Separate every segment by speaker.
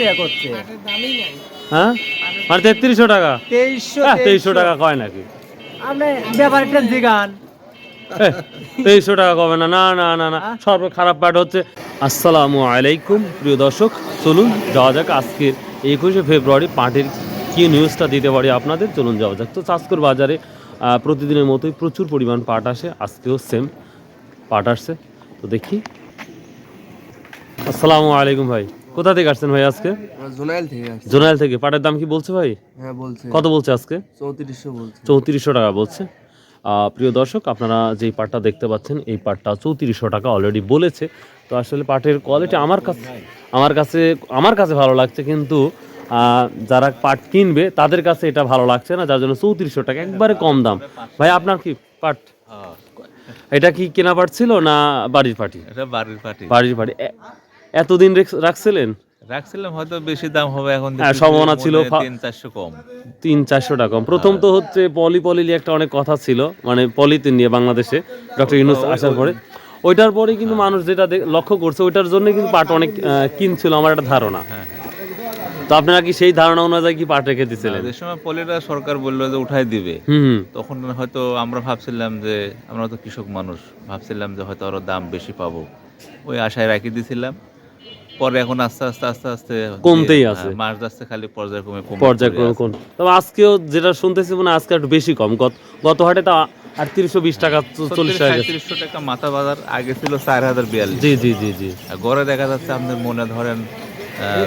Speaker 1: টাকা করছে।
Speaker 2: হ্যাঁ? মানে তেত্রিশশো টাকা?
Speaker 1: তেইশশো
Speaker 2: হ্যাঁ তেইশশো। টাকা কয় নাকি?
Speaker 1: আপনি ব্যাপারটা জিগান।
Speaker 2: তেইশশো টাকা কবে না? না না না না। সর্ব খারাপ পার্ট হচ্ছে। আসসালামু আলাইকুম প্রিয় দর্শক। চলুন যাওয়া যাক আজকের একুশে ফেব্রুয়ারি পার্টির কি নিউজটা দিতে পারি আপনাদের। চলুন যাওয়া যাক। তো চাষকর বাজারে প্রতিদিনের মতোই প্রচুর পরিমাণ পাট আসে। আজকেও সেম পাট আসছে। তো দেখি। আসসালামু আলাইকুম ভাই। কোথা থেকে আসছেন ভাই আজকে?
Speaker 3: জোনাইল থেকে
Speaker 2: জোনাইল থেকে। পাটের দাম কি বলছে ভাই?
Speaker 3: হ্যাঁ বলছে।
Speaker 2: কত বলছে আজকে?
Speaker 3: চৌত্রিশশো বলছে।
Speaker 2: চৌত্রিশশো টাকা বলছে। প্রিয় দর্শক আপনারা যেই পাটটা দেখতে পাচ্ছেন এই পাটটা চৌত্রিশশো টাকা অলরেডি বলেছে। তো আসলে পাটের কোয়ালিটি আমার কাছে আমার কাছে আমার কাছে ভালো লাগছে কিন্তু যারা পাট কিনবে তাদের কাছে এটা ভালো লাগছে না যার জন্য চৌত্রিশশো টাকা একবারে কম দাম। ভাই আপনার কি পাট এটা কি কেনা পাট ছিল না বাড়ির পাটি
Speaker 4: এটা বাড়ির পার্টি
Speaker 2: বাড়ির পাটি এতদিন রেখ- রাখছিলেন?
Speaker 4: রাখছিলাম হয়তো বেশি দাম হবে এখন
Speaker 2: হ্যাঁ, সম্ভাবনা ছিল
Speaker 4: হয় তিন চারশো কম।
Speaker 2: তিন চারশো টাকা কম। প্রথম তো হচ্ছে পলি পলিলি একটা অনেক কথা ছিল মানে পলিথিন নিয়ে বাংলাদেশে ডক্টর ইউনুস আসার পরে। ওইটার পরে কিন্তু মানুষ যেটা লক্ষ্য করছে ওইটার জন্য কিন্তু পাট অনেক কিনছিল আমার একটা ধারণা।
Speaker 4: হ্যাঁ হ্যাঁ।
Speaker 2: তো আপনারা কি সেই ধারণা অনুযায়ী কি পাট রেখে
Speaker 4: যে সময় পলিটা সরকার বলল যে উঠাই দিবে তখন হয়তো আমরা ভাবছিলাম যে আমরা তো কৃষক মানুষ ভাবছিলাম যে হয়তো আরও দাম বেশি পাবো। ওই আশায় রাখি দিছিলাম। পরে এখন আস্তে আস্তে আস্তে আস্তে
Speaker 2: কমতেই
Speaker 4: হ্যাঁ,
Speaker 2: আছে।
Speaker 4: মাস যাচ্ছে খালি পর্যায়ক্রমে কমে
Speaker 2: পর্যায়ক্রমে কোন তবে আজকেও যেটা শুনতেছি মানে আজকে একটু বেশি কম। গত গত হাটে তা আটত্রিশশো বিশ টাকা চল্লিশ টাকা গেছে।
Speaker 4: 3700 টাকা মাথা বাজার আগে ছিল চার হাজার বিয়াল্লিশ।
Speaker 2: জি জি জি জি।
Speaker 4: গড়ে দেখা যাচ্ছে আপনার মনে ধরেন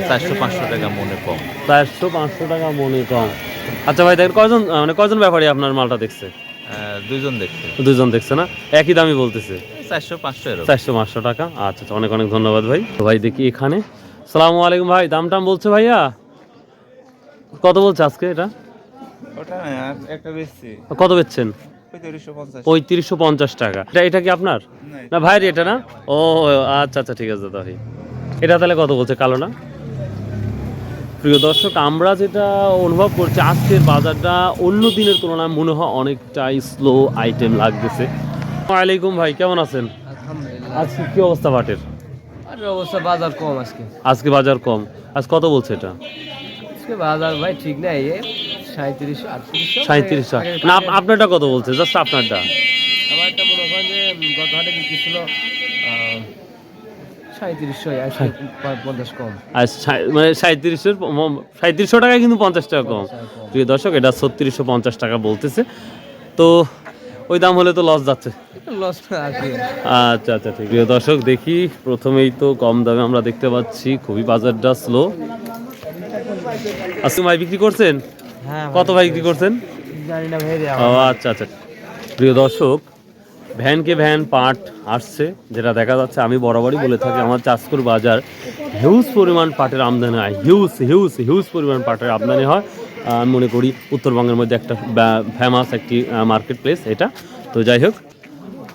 Speaker 4: চারশো পাঁচশো টাকা মনে কম।
Speaker 2: চারশো পাঁচশো টাকা মনে কম। আচ্ছা ভাই দেখেন কয়জন মানে কয়জন ব্যাপারী আপনার মালটা দেখছে?
Speaker 4: আহ, দুইজন দেখছে।
Speaker 2: দুজন দেখছে না? একই দামই বলতেছে।
Speaker 4: চারশো পাঁচশো
Speaker 2: চারশো পাঁচশো টাকা? আচ্ছা আচ্ছা অনেক অনেক ধন্যবাদ ভাই। তো ভাই দেখি এখানে। সালামু আলাইকুম ভাই দাম টাম বলছে ভাইয়া? কত বলছে আজকে এটা?
Speaker 4: ওটা একটা বেশি
Speaker 2: কত বেচছেন?
Speaker 4: পঁয়ত্রিশশো পঞ্চাশ।
Speaker 2: পঁয়ত্রিশশো পঞ্চাশ টাকা। এটা এটা কি আপনার? না ভাইয়ের এটা না? ও আচ্ছা আচ্ছা ঠিক আছে দাদা ভাই এটা তাহলে কত বলছে কালো না? প্রিয় দর্শক আমরা যেটা অনুভব করছি আজকের বাজারটা অন্য দিনের তুলনায় মনে হয় অনেকটাই স্লো আইটেম লাগতেছে। ওয়ালাইকুম ভাই কেমন আছেন? আজকে কি অবস্থা বাটের
Speaker 1: অবস্থা বাজার কম আজকে।
Speaker 2: আজকে বাজার কম। আজ কত বলছে এটা?
Speaker 1: আজকে বাজার ভাই ঠিক নাই এ সাঁত্রিশ আটত্রিশ।
Speaker 2: না আপনারটা কত বলছে? জাস্ট আপনারটা।
Speaker 1: আমারটা মনে করেন যে গত হাটে বিক্রি ছিল সাঁত্রিশশো
Speaker 2: মানে সাঁত্রিশশো টাকায় কিন্তু পঞ্চাশ টাকা কম। দর্শক এটা ছত্রিশশো পঞ্চাশ টাকা বলতেছে। তো ওই দাম হলে তো লস যাচ্ছে।
Speaker 1: লস
Speaker 2: আচ্ছা আচ্ছা ঠিক। প্রিয় দর্শক দেখি প্রথমেই তো কম দামে আমরা দেখতে পাচ্ছি খুবই বাজারটা স্লো আজকে ভাই বিক্রি করছেন?
Speaker 1: হ্যাঁ
Speaker 2: কত ভাই বিক্রি করছেন? ও আচ্ছা আচ্ছা। প্রিয় দর্শক ভ্যানকে ভ্যান পাট আসছে যেটা দেখা যাচ্ছে আমি বরাবরই বলে থাকি আমার চাষকুর বাজার হিউজ পরিমাণ পাটের আমদানি হয়। হিউজ হিউজ হিউজ পরিমাণ পাটের আমদানি হয়। আমি মনে করি উত্তরবঙ্গের মধ্যে একটা ফেমাস একটি মার্কেট প্লেস এটা। তো যাই হোক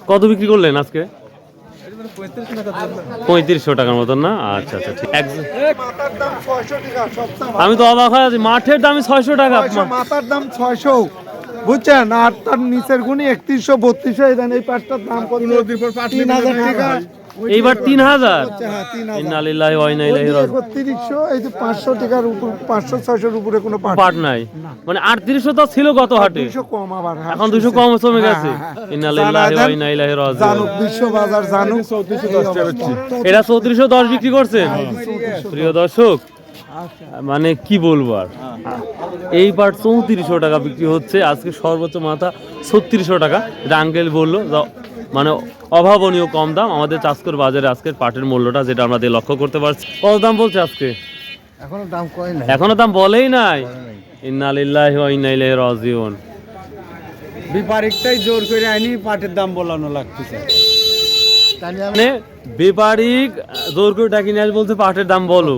Speaker 2: কত বিক্রি করলেন আজকে? পঁয়ত্রিশশো টাকার মতন না? আচ্ছা আচ্ছা ঠিক। এক-
Speaker 5: মাথার দাম ছয়শো টাকা সপ্তাহ
Speaker 2: আমি তো অবাক হয়ে আছি মাঠের দামই ছয়শো টাকা।
Speaker 5: মাথার দাম ছয়শো। বুঝছেন? আর তার নিচের গুণি একত্রিশশো বত্রিশশো এই দেন এই পাঁচটার দাম কত? তিন হাজার টাকা।
Speaker 2: এইবার তিন হাজার
Speaker 5: হ্যাঁ তিন হাজার
Speaker 2: ইন্নালিল্লাহি ওয়া ইন্না ইলাইহি রাজিউন।
Speaker 5: একত্রিশশো এই যে পাঁচশো টাকার উপর পাঁচশো ছয়শোর উপরে কোনো পাট
Speaker 2: পাট নাই। মানে আটত্রিশশো তো ছিল গত হাটে।
Speaker 5: কম আবার হ্যাঁ,
Speaker 2: এখন দুশো কম কমে
Speaker 5: হ্যাঁ,
Speaker 2: গেছে।
Speaker 5: বাজার জানুক দশ
Speaker 2: এটা চৌত্রিশশো দশ বিক্রি করছেন প্রিয় দর্শক মানে কি বলব আর? এই পাট চৌত্রিশশো টাকা বিক্রি হচ্ছে। আজকে সর্বোচ্চ মাথা ছত্রিশশো টাকা। এটা আঙ্কেল বলল মানে অভাবনীয় কম দাম আমাদের চাষকর বাজারে আজকের পাটের মূল্যটা যেটা আমরা দিয়ে লক্ষ্য করতে পারছি। কত দাম বলছে আজকে?
Speaker 5: এখনও দাম কয় না
Speaker 2: এখনও দাম বলেই নাই? ইন্নালিল্লাহি ওয়া ইন্না ইলাইহি রাজিউন।
Speaker 5: বিপারিকটাই জোর করে আইনি পাটের দাম বলানো লাগতেছে।
Speaker 2: মানে বেপারিক জোর করে ডাকি নিয়ে বলছে পাটের দাম বলো।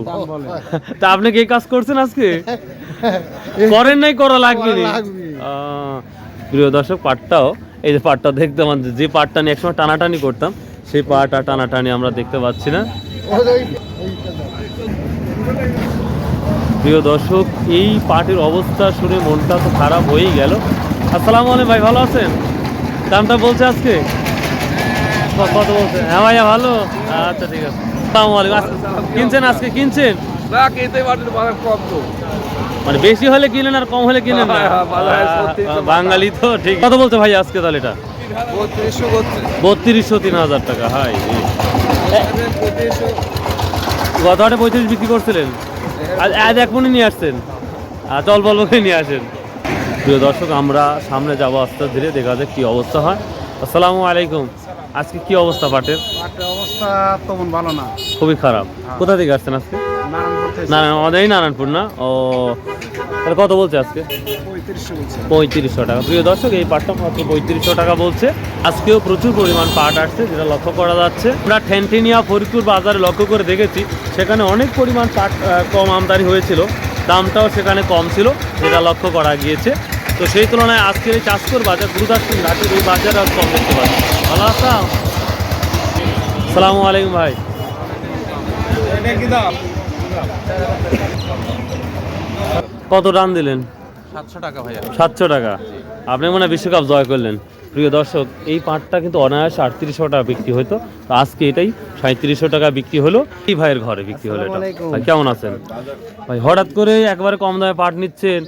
Speaker 2: তা আপনি কি এই কাজ করছেন আজকে? করেন নাই করা লাগবে প্রিয় দর্শক পাটটাও এই যে পাটটা দেখতে পাচ্ছি যে পাটটা নিয়ে একসময় টানাটানি করতাম, সেই পাট আর টানাটানি আমরা দেখতে পাচ্ছি না। প্রিয় দর্শক, এই পাটের অবস্থা শুনে মনটা তো খারাপ হয়েই গেল। আসসালামু আলাইকুম ভাই, ভালো আছেন? দামটা বলছে আজকে? কত বলছে? হ্যাঁ ভাইয়া, ভালো। আচ্ছা ঠিক আছে। আলাইকুম। কিনছেন আজকে? কিনছেন?
Speaker 1: না, কিনতে পারছেন কম তো।
Speaker 2: মানে বেশি হলে কিনেন আর কম হলে কিনেন না।
Speaker 1: হ্যাঁ, হ্যাঁ, তো
Speaker 2: বাঙালি তো ঠিক। কত বলছে ভাই আজকে তাহলে এটা
Speaker 1: বত্রিশশো
Speaker 2: তিন হাজার টাকা হাই গত হাটে পঁয়ত্রিশ বিক্রি করছিলেন। আজ এক মনে নিয়ে আসছেন। আর চল বল করে নিয়ে আসেন। প্রিয় দর্শক আমরা সামনে যাব আস্তে ধীরে দেখা যাক কি অবস্থা হয়। আসসালামু আলাইকুম। আজকে কি অবস্থা পাটের?
Speaker 5: অবস্থা তেমন ভালো না।
Speaker 2: খুবই খারাপ। কোথা থেকে আসছেন আজকে? নারায়ণ আমাদেরই নারায়ণপুর না। ও তাহলে কত বলছে আজকে? পঁয়ত্রিশশো টাকা। প্রিয় দর্শক এই পাটটা মাত্র পঁয়ত্রিশশো টাকা বলছে। আজকেও প্রচুর পরিমাণ পাট আসছে যেটা লক্ষ্য করা যাচ্ছে। আমরা ঠেনটেনিয়া ফরিদপুর বাজারে লক্ষ্য করে দেখেছি সেখানে অনেক পরিমাণ পাট কম আমদানি হয়েছিল। দামটাও সেখানে কম ছিল যেটা লক্ষ্য করা গিয়েছে। তো সেই তুলনায় আজকের এই চাষকর বাজার গুরুদাসপুর ঘাটের এই বাজার আজ কম দেখতে পাচ্ছি। ভালো আসাম সালামু আলাইকুম ভাই। কত রান দিলেন?
Speaker 3: সাতশো টাকা ভাইয়া।
Speaker 2: সাতশো টাকা। আপনি মনে হয় বিশ্বকাপ জয় করলেন। প্রিয় দর্শক এই পাটটা কিন্তু অনায়াসে আটত্রিশশো টাকা বিক্রি হতো তো আজকে এটাই সাঁত্রিশশো টাকা বিক্রি হলো। এই ভাইয়ের ঘরে বিক্রি হলো এটা? ভাই কেমন আছেন? ভাই হঠাৎ করে একবারে কম দামে পাট নিচ্ছেন।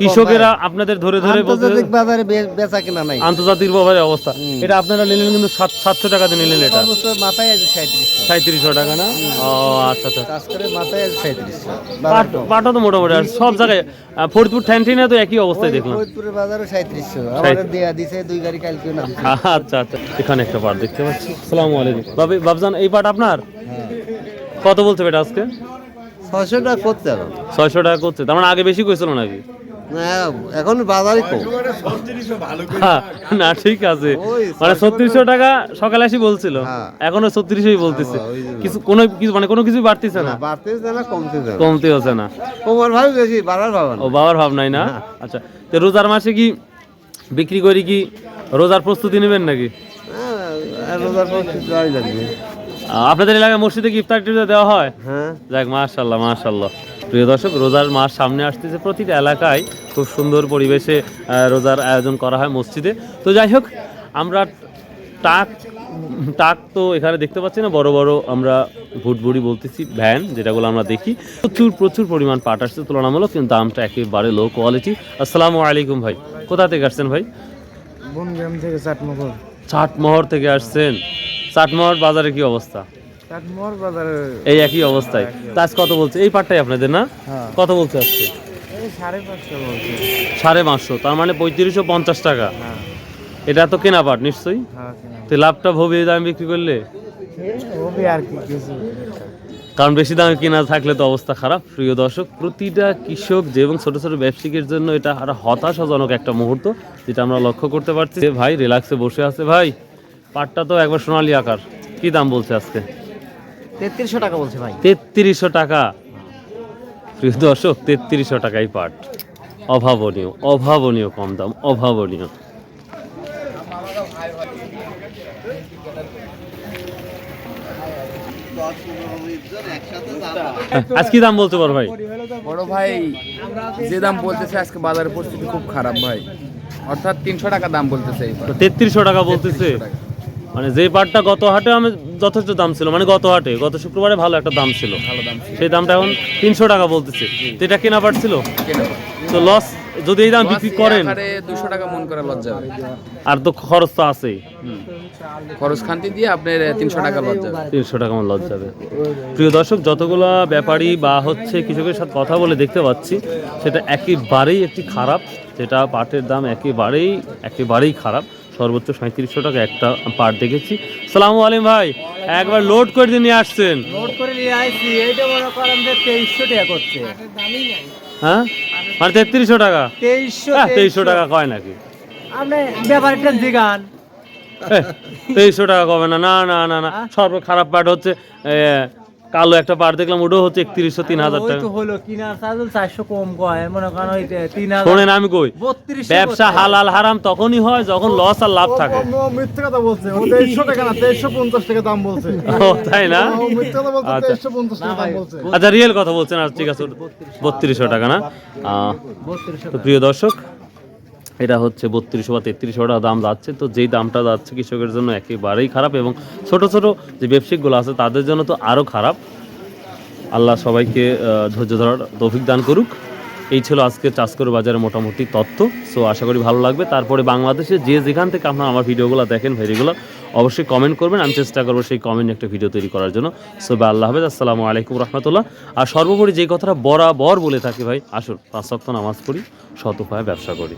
Speaker 2: কৃষকেরা আপনাদের ধরে ধরে
Speaker 6: আন্তর্জাতিক বাজারে বেচা কিনা নাই।
Speaker 2: আন্তর্জাতিক বাজারে অবস্থা। এটা আপনারা নিলেন কিন্তু সাতশো টাকাতে নিলেন এটা।
Speaker 6: মাথায় আছে সাঁত্রিশ
Speaker 2: সাঁত্রিশশো টাকা না? ও আচ্ছা আচ্ছা।
Speaker 6: কাজ করে মাথায় আছে সাঁত্রিশ
Speaker 2: পাট পাটও তো মোটামুটি আর সব জায়গায় ফরিদপুর ঠ্যান্টিনে তো একই অবস্থায় দেখলাম।
Speaker 6: ফরিদপুরের বাজারও সাঁত্রিশশো আমাদের দেয়া দিছে দুই গাড়ি কালকে নাম
Speaker 2: আচ্ছা আচ্ছা। এখানে একটা পাট দেখতে পাচ্ছি। আসসালামু আলাইকুম। বাবি বাবজান এই পাট আপনার? কত বলছে বেটা আজকে?
Speaker 6: ছয়শো টাকা করতে হবে।
Speaker 2: ছয়শো টাকা করছে তার মানে আগে বেশি কইছিল নাকি?
Speaker 6: এখন বাজারে কম।
Speaker 2: হ্যাঁ, না ঠিক আছে। মানে ছত্রিশশো টাকা। সকালে আসি বলছিল।
Speaker 6: হ্যাঁ।
Speaker 2: এখনও ছত্রিশই বলতেছে। কিছু কোনো কিছু মানে কোনো কিছু বাড়তিছে না।
Speaker 6: বাড়তেছে না কমতে যাবে
Speaker 2: কমতে হচ্ছে না।
Speaker 6: কমার ভাবে বেশি বাড়ার ভাবে
Speaker 2: ও বাবার ভাব নাই না? আচ্ছা তো রোজার মাসে কি বিক্রি করি কি রোজার প্রস্তুতি নেবেন নাকি?
Speaker 6: রোজার পর কিছু আর লাগবে
Speaker 2: আহ, আপনাদের এলাকায় মসজিদে কি ইফতার টিফতার দেওয়া হয়?
Speaker 6: হ্যাঁ।
Speaker 2: যাক মাশাল্লাহ মাশাল্লাহ। প্রিয় দর্শক রোজার মাস সামনে আসতেছে। প্রতিটা এলাকায় খুব সুন্দর পরিবেশে রোজার আয়োজন করা হয় মসজিদে। তো যাই হোক আমরা টাক টাক তো এখানে দেখতে পাচ্ছি না বড় বড় আমরা ভুটভুড়ি বলতেছি ভ্যান যেটাগুলো আমরা দেখি। প্রচুর প্রচুর পরিমাণ পাট আসছে তুলনামূলক কিন্তু দামটা একেবারে লো কোয়ালিটি আসসালামু আলাইকুম ভাই কোথা থেকে আসছেন ভাই?
Speaker 5: বনগ্রাম থেকে চাটমোহর
Speaker 2: চাটমোহর থেকে আসছেন। চাটমোহর বাজারে কি অবস্থা?
Speaker 5: চাটমোহর বাজারে
Speaker 2: এই একই অবস্থায়। তা কত বলছে? এই পাটটাই আপনাদের না?
Speaker 5: হ্যাঁ।
Speaker 2: কত বলছে আজকে?
Speaker 5: সাড়ে পাঁচশো
Speaker 2: তার মানে পঁয়ত্রিশশো পঞ্চাশ টাকা।
Speaker 5: হ্যাঁ।
Speaker 2: এটা তো কেনা পাট নিশ্চয়ই?
Speaker 5: হ্যাঁ
Speaker 2: তো লাভটা ভবি দামে বিক্রি করলে?
Speaker 5: হবে
Speaker 2: কারণ বেশি দামে কেনা থাকলে তো অবস্থা খারাপ প্রিয় দর্শক। প্রতিটা কৃষক যে এবং ছোট ছোট ব্যবসায়ীর জন্য এটা আর হতাশাজনক একটা মুহূর্ত যেটা আমরা লক্ষ্য করতে পারছি। ভাই রিল্যাক্সে বসে আছে। ভাই পাটটা তো একবার সোনালি আকার। কি দাম বলছে আজকে?
Speaker 6: তেত্রিশশো টাকা বলছে ভাই।
Speaker 2: তেত্রিশশো টাকা। প্রিয় দর্শক তেত্রিশশো টাকাই পাট। অভাবনীয় অভাবনীয় কম দাম অভাবনীয়। আজ কি দাম বলতে পারো ভাই?
Speaker 1: বড় ভাই যে দাম বলতেছে আজকে বাজারের পরিস্থিতি খুব খারাপ ভাই। অর্থাৎ তিনশো টাকা দাম বলতেছে
Speaker 2: তেত্রিশশো টাকা বলতেছে? মানে যে পাটটা গত হাটে আমি যথেষ্ট দাম ছিল মানে গত হাটে গত শুক্রবারে ভালো একটা দাম ছিল। সেই দামটা এখন তিনশো টাকা বলতেছে। তো এটা কেনা পাট ছিল? তো লস যদি এই দাম বিক্রি করেন
Speaker 1: দুশো টাকা মন করে লজ্জা
Speaker 2: আর তো খরচ তো আছেই।
Speaker 1: খরচ খান্তি দিয়ে আপনার তিনশো টাকা লজ্জা হবে।
Speaker 2: তিনশো টাকা আমার লস যাবে প্রিয় দর্শক যতগুলো ব্যাপারী বা হচ্ছে কৃষকের সাথে কথা বলে দেখতে পাচ্ছি সেটা একেবারেই একটি খারাপ যেটা পাটের দাম একেবারেই একেবারেই খারাপ। সর্বোচ্চ সাঁত্রিশশো টাকা একটা পাট দেখেছি। সালামু আলাইকুম ভাই একবার লোড করে দিয়ে নিয়ে আসছেন।
Speaker 6: নোট করে নিয়ে আইছি এইটা মনে করেন যে তেইশশো টাকা করছে।
Speaker 2: হ্যাঁ? মানে তেত্রিশশো টাকা?
Speaker 6: তেইশশো
Speaker 2: হ্যাঁ তেইশশো। টাকা কয় নাকি?
Speaker 6: আপনি ব্যাপারটা দিগান
Speaker 2: তেইশশো টাকা কবে না? না না না না। সর্ব খারাপ পাট হচ্ছে কালো একটা পাট দেখলাম ওটাও হচ্ছে একত্রিশশো তিন হাজার টাকা।
Speaker 6: হলো কিনার চার্জ চারশো কম কয় মনে করেন ওই তিন হাজার
Speaker 2: শোনেন আমি কই
Speaker 6: বত্রিশ
Speaker 2: ব্যবসা হালাল হারাম তখনই হয় যখন লস আর লাভ থাকে।
Speaker 5: মিথ্যে কথা বলছে ও তেইশশো টাকা না তেইশশো পঞ্চাশ টাকা দাম বলছে।
Speaker 2: ও তাই না?
Speaker 5: ও মিথ্যে কথা বলছে
Speaker 2: আচ্ছা।
Speaker 5: তেইশশো পঞ্চাশ টাকা দাম বলছে।
Speaker 2: আচ্ছা রিয়েল কথা বলছেন আর ঠিক আছে বত্রিশশো টাকা না? তো প্রিয় দর্শক এটা হচ্ছে বত্রিশশো বা তেত্রিশশো টাকা দাম যাচ্ছে। তো যেই দামটা যাচ্ছে কৃষকের জন্য একেবারেই খারাপ এবং ছোট ছোট যে ব্যবসায়িকগুলো আছে তাদের জন্য তো আরও খারাপ। আল্লাহ সবাইকে ধৈর্য ধরার তৌফিক দান করুক। এই ছিল আজকে চাষকর বাজারের মোটামুটি তথ্য। সো আশা করি ভালো লাগবে। তারপরে বাংলাদেশে যে যেখান থেকে আপনারা আমার ভিডিওগুলো দেখেন ভিডিওগুলো অবশ্যই কমেন্ট করবেন। আমি চেষ্টা করব সেই কমেন্ট একটা ভিডিও তৈরি করার জন্য। সো বা আল্লাহ হাফেজ। আসসালামু আলাইকুম রহমতুল্লাহ। আর সর্বোপরি যে কথাটা বরাবর বলে থাকি ভাই, আসুন, পাঁচ সপ্তাহ নামাজ পড়ি উপায়ে ব্যবসা করি।